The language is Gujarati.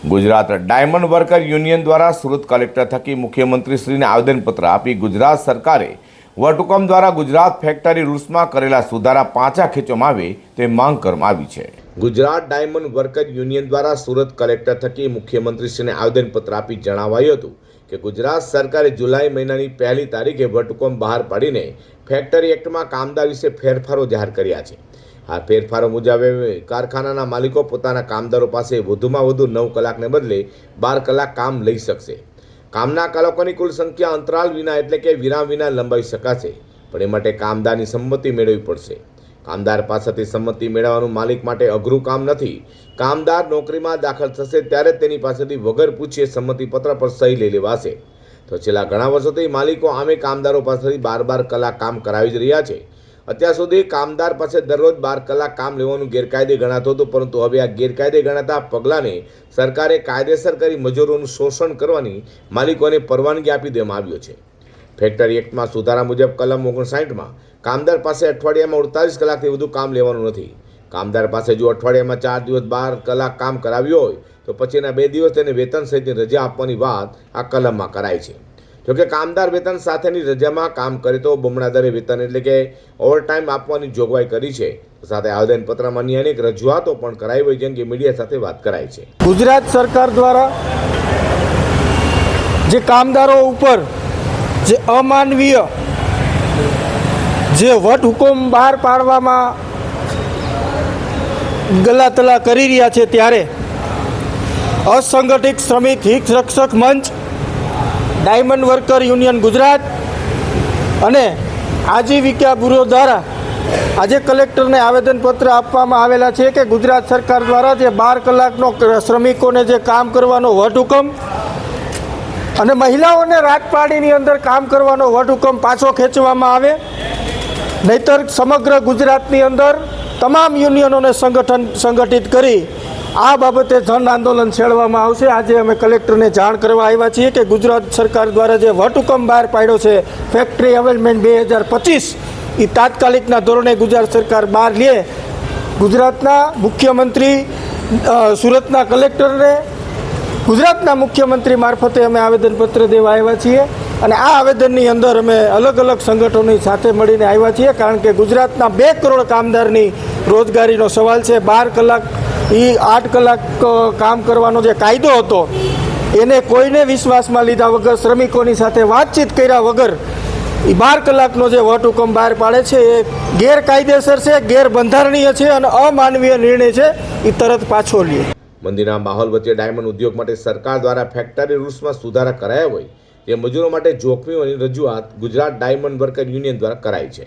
ગુજરાત ડાયમંડ વર્કર યુનિયન દ્વારા સુરત કલેક્ટર થકી મુખ્યમંત્રીશ્રીને આવેદનપત્ર આપી ગુજરાત સરકારે વટહુકમ દ્વારા ગુજરાત ફેક્ટરી રૂલ્સમાં કરેલા સુધારા પાછા ખેંચવામાં આવે તે માંગ કરવામાં આવી છે. ગુજરાત ડાયમંડ વર્કર યુનિયન દ્વારા સુરત કલેક્ટર થકી મુખ્યમંત્રીશ્રીને આવેદનપત્ર આપી જણાવાયું હતું કે ગુજરાત સરકારે જુલાઈ મહિનાની પહેલી તારીખે વટહુકમ બહાર પાડીને ફેક્ટરી એક્ટમાં કામદાર વિશે ફેરફારો જાહેર કર્યા છે. આ ફેરફારો મુજબ કારખાનાના માલિકો પોતાના કામદારો પાસે વધુમાં વધુ નવ કલાકને બદલે બાર કલાક કામ લઈ શકશે. કામના કલાકોની કુલ સંખ્યા અંતરાલ વિના એટલે કે વિરામ વિના લંબાવી શકાશે, પણ એ માટે કામદારની સંમતિ મેળવવી પડશે. કામદાર પાસેથી સંમતિ મેળવવાનું માલિક માટે અઘરું કામ નથી. કામદાર નોકરીમાં દાખલ થશે ત્યારે તેની પાસેથી વગર પૂછીએ સંમતિપત્ર પર સહી લઈ લેવાશે. તો છેલ્લા ઘણા વર્ષોથી માલિકો આમે કામદારો પાસેથી બાર બાર કલાક કામ કરાવી જ રહ્યા છે. અત્યાર સુધી કામદાર પાસે દરરોજ બાર કલાક કામ લેવાનું ગેરકાયદે ગણાતું હતું, પરંતુ હવે આ ગેરકાયદે ગણાતા પગલાંને સરકારે કાયદેસર કરી મજૂરોનું શોષણ કરવાની માલિકોને પરવાનગી આપી દેવામાં આવ્યો છે. ફેક્ટરી એક્ટમાં સુધારા મુજબ કલમ ઓગણસાઠમાં કામદાર પાસે અઠવાડિયામાં અડતાલીસ કલાકથી વધુ કામ લેવાનું નથી. કામદાર પાસે જો અઠવાડિયામાં ચાર દિવસ બાર કલાક કામ કરાવ્યું હોય, તો પછીના બે દિવસ તેને વેતન સહિતની રજા આપવાની વાત આ કલમમાં કરાય છે. જોકે કામદાર વેતન સાથેની રજામાં કામ કરે તો બમણા દરે વેતન એટલે કે ઓવરટાઈમ આપવાની જોગવાઈ કરી છે. સાથે આવેદનપત્રમાં અન્ય અનેક રજૂઆતો પણ કરાઈ હોય જેમ કે મીડિયા સાથે વાત કરાઈ છે. ગુજરાત સરકાર દ્વારા જે કામદારો ઉપર જે અમાનવીય જે વટ હુકમ બહાર પાડવામાં ગલાતલા કરી રહ્યા છે ત્યારે અસંગઠિત શ્રમિક, હિત રક્ષક મંચ ડાયમંડ વર્કર યુનિયન ગુજરાત અને આજીવિકા બ્યુરો દ્વારા આજે કલેક્ટરને આવેદનપત્ર આપવામાં આવેલા છે કે ગુજરાત સરકાર દ્વારા જે બાર કલાકનો શ્રમિકોને જે કામ કરવાનો વટહુકમ અને મહિલાઓને રાજપાડીની અંદર કામ કરવાનો વટહુકમ પાછો ખેંચવામાં આવે, નહીતર સમગ્ર ગુજરાતની અંદર તમામ યુનિયનોને સંગઠન સંગઠિત કરી આ બાબતે જન આંદોલન છેડવામાં આવશે. આજે અમે કલેક્ટરને જાણ કરવા આવ્યા છીએ કે ગુજરાત સરકાર દ્વારા જે વટહુકમ બહાર પાડ્યો છે, ફેક્ટરી અવેલમેન્ટ બે હજાર પચીસ એ તાત્કાલિકના ધોરણે ગુજરાત સરકાર બહાર લે. ગુજરાતના મુખ્યમંત્રી સુરતના કલેક્ટરને, ગુજરાતના મુખ્યમંત્રી મારફતે અમે આવેદનપત્ર દેવા આવ્યા છીએ અને આ આવેદનની અંદર અમે અલગ અલગ સંગઠનોની સાથે મળીને આવ્યા છીએ, કારણ કે ગુજરાતના બે કરોડ કામદારની રોજગારીનો સવાલ છે. બાર કલાક એ આઠ કલાક કામ કરવાનો જે કાયદો હતો, એને કોઈને વિશ્વાસમાં લીધા વગર, શ્રમિકોની સાથે વાતચીત કર્યા વગર એ બાર કલાકનો જે વટહુકમ બહાર પાડે છે, એ ગેરકાયદેસર છે, ગેરબંધારણીય છે અને અમાનવીય નિર્ણય છે એ તરત પાછો લે. મંદિરના માહોલ વચ્ચે ડાયમંડ ઉદ્યોગ માટે સરકાર દ્વારા ફેક્ટરી રૂલ્સમાં સુધારા કરાયા હોય, તે મજૂરો માટે જોખમીઓની રજૂઆત ગુજરાત ડાયમંડ વર્કર યુનિયન દ્વારા કરાઈ છે.